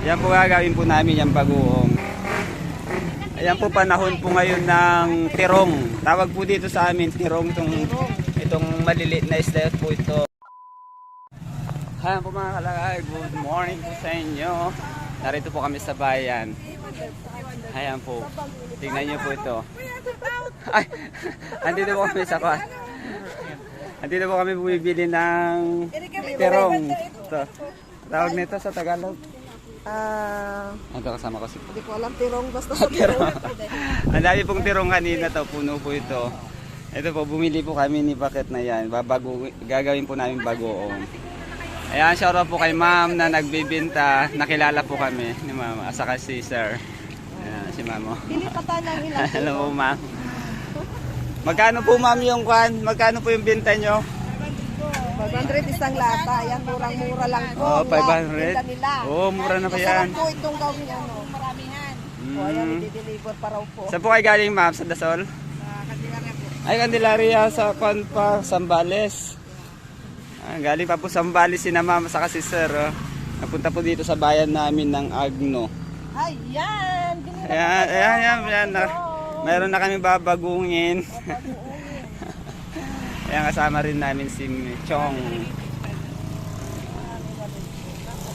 Yan po gagawin po namin yung bagoong. Ayan po panahon po ngayon ng tirong. Tawag po dito sa amin tirong itong, itong maliliit na isda po ito. Ayan po mga kalakay, good morning po sa inyo. Narito po kami sa bayan. Ayan po. Tingnan niyo po ito. Ay, andito po kami sa kwan. Andito po kami bumibili ng terong. Ito. Tawag nito sa Tagalog. Ah, Ito kasama ko si hindi ko alam tirong basta Tirong. Ang dami pong tirong kanina to, puno po ito. Ito po, bumili po kami ni Bakit na yan. Babago, gagawin po namin bagoong. Ayan, shoutout po kay ma'am na nagbibinta. Nakilala po kami ni ma'am. Asaka si sir. Ayan, si ma'am. oh. Pili pa tayo ng ilang Hello po ma'am. Magkano po ma'am yung kwan? Magkano po yung binta nyo? 500 isang lata. Yan, murang-mura lang po. Oh, Ang lahat 500? nila. Oh, mura na pa Masarap yan. po itong gawin ano. Maramihan. O, ayan, Mm. i-deliver pa raw po. Saan po kayo galing ma'am? Sa Dasol? Ah, nga rin po. Ay, Candelaria sa kwan pa, Sambales. Ah, galing pa po Sambales si na ma'am sa si sir. Oh. Napunta po dito sa bayan namin ng Agno. Ay, yan! Binili Ayan, ayan, ayan, ayan. Na, meron na kami babagungin. Ayan, kasama rin namin si Chong.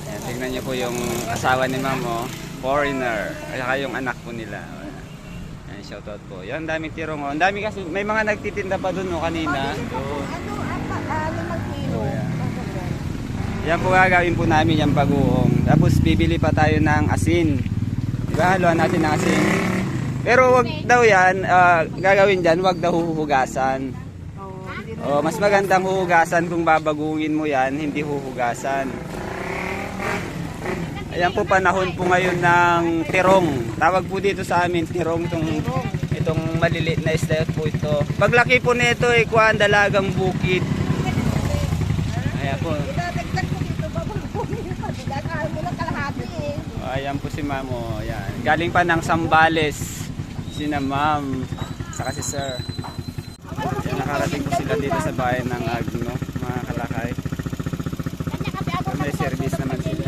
Ayan, tingnan niyo po yung asawa ni ma'am, oh. Foreigner. At saka yung anak po nila. Ayan, shoutout po. Yan, daming tirong, oh. Ang dami kasi, may mga nagtitinda pa dun, oh, kanina. Ano, apa, limang kilo. Oh, yan. Po gagawin po namin yung bagoong. Tapos bibili pa tayo ng asin. Di ba? Haluan natin ng asin. Pero wag daw yan, ah, gagawin dyan, wag daw huhugasan. Oh, mas magandang huhugasan kung babagungin mo yan, hindi huhugasan. Ayan po panahon po ngayon ng tirong. Tawag po dito sa amin, tirong itong, itong maliliit na isda po ito. Paglaki po nito, eh, kuhaan dalagang bukid. Ayan po. Babaguhin eh. Ayan po si ma'am. O, ayan. Galing pa ng Sambales. Si na ma'am. Saka si sir. Ayan, nakarating po sila dito sa bayan ng Agno. Mga kalakay. May service naman sila.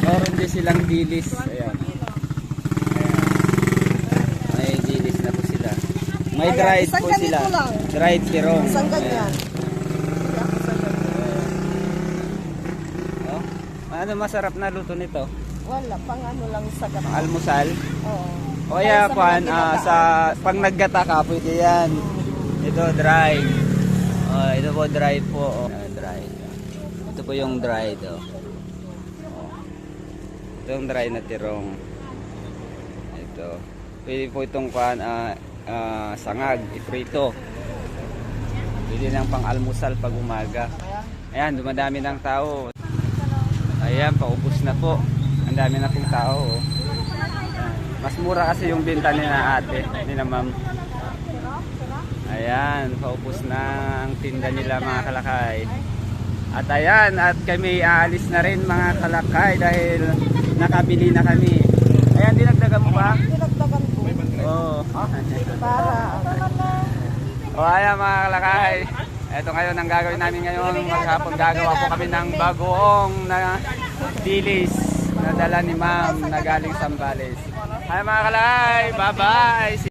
Meron din silang dilis. Ayan. May dilis na po sila. May dried po sila. Dried tirong. Ganyan. Isang ganyan. Oh, ano masarap na luto nito? Wala, pang ano lang sa Pang gato. almusal? Oo. O kaya sa kwan, mga ah, sa pang naggata ka, pwede yan. Ito, dry. Oh, ito po, dry po. Ah, dry. Ito po yung dried. Oh. Oh. Ito yung dry na tirong. Ito. Pwede po itong kwan, ah, ah, sangag, iprito. Pwede lang pang almusal pag umaga. Ayan, dumadami ng tao. Ayan, paubos na po. Dami na pong tao. Oh. Mas mura kasi yung binta ni na ate, ni na ma'am. Ayan, paubos na ang tinda nila mga kalakay. At ayan, at kami aalis na rin mga kalakay dahil nakabili na kami. Ayan, dinagdagan mo ba? Dinagdagan ko. Oo. Para. O ayan mga kalakay. Ito ngayon ang gagawin namin ngayon. Maghapon gagawa po kami ng bagoong na dilis na dala ni ma'am na galing Sambales. Hi mga kalakay. Bye bye.